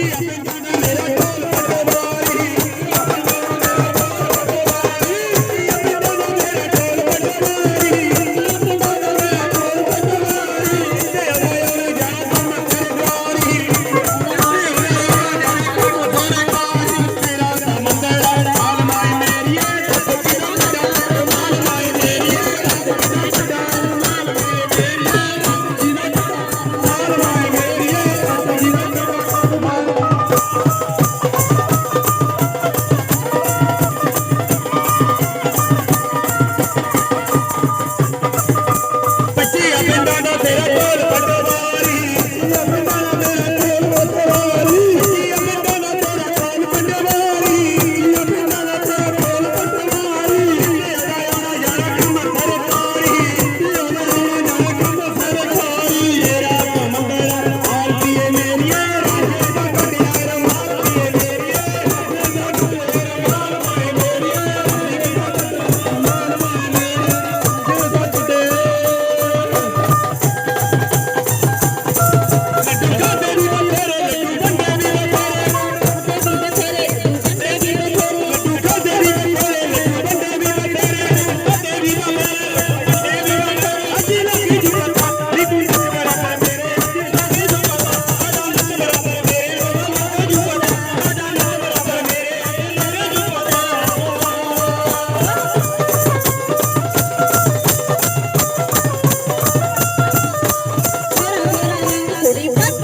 ਕੀ ¡Cántalo,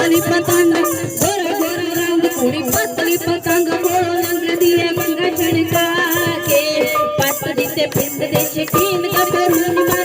ਪਤਲੀ ਪਤੰਗ ਗੋਰ ਗੋਰ ਰੰਗ ਕੁੜੀ ਪਤਲੀ ਪਤੰਗ, ਕੋਲ ਲੰਗਦੀ ਐ ਮੰਗਾ ਛਣਕਾ ਕੇ। ਪੱਤ ਦਿੱਤੇ ਪਿੰਡ ਦੇ ਸ਼ਕੀਨ ਦਾ ਬਰੂ